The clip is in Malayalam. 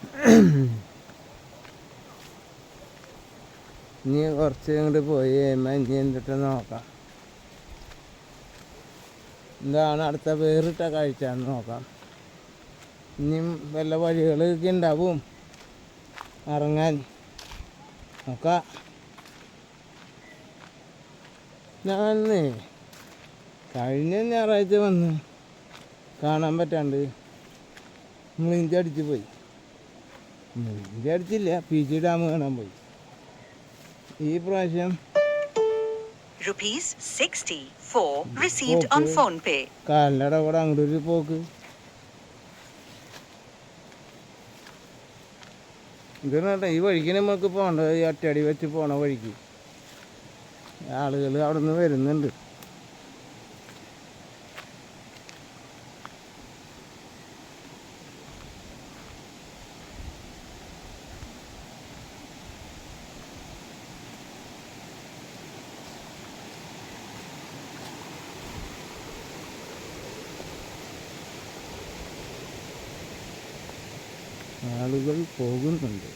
ഇനി കുറച്ച് ഇങ്ങോട്ട് പോയി കഴിയുമ്പോൾ ഇനി എന്തിട്ട് നോക്കാം. എന്താണ് അടുത്ത വേറിട്ട കാഴ്ച നോക്കാം. ഇനിയും വല്ല വഴികളൊക്കെ ഉണ്ടാവും. ഇറങ്ങാൻ. നോക്കാം. ഞാനേ കഴിഞ്ഞ ഞായറാഴ്ച വന്ന് കാണാൻ പറ്റാണ്ട് നമ്മൾ ഇഞ്ചടിച്ച് പോയി. മുളിഞ്ചി അടുത്തില്ല. പി ജി ഡാം കാണാൻ പോയി. ഈ പ്രാവശ്യം Rupees 64 received on Okay. phone pay. കാലിനട കൂടെ അങ്ങോട്ട് ഒരു പോക്ക് ഇതെന്നാട്ടെ ഈ വഴിക്ക് നമുക്ക് പോകേണ്ടത് ഈ അറ്റടി വെച്ച് പോണ വഴിക്ക്. ആളുകൾ അവിടെ നിന്ന് വരുന്നുണ്ട്. ആളുകൾ പോകുന്നുണ്ട്.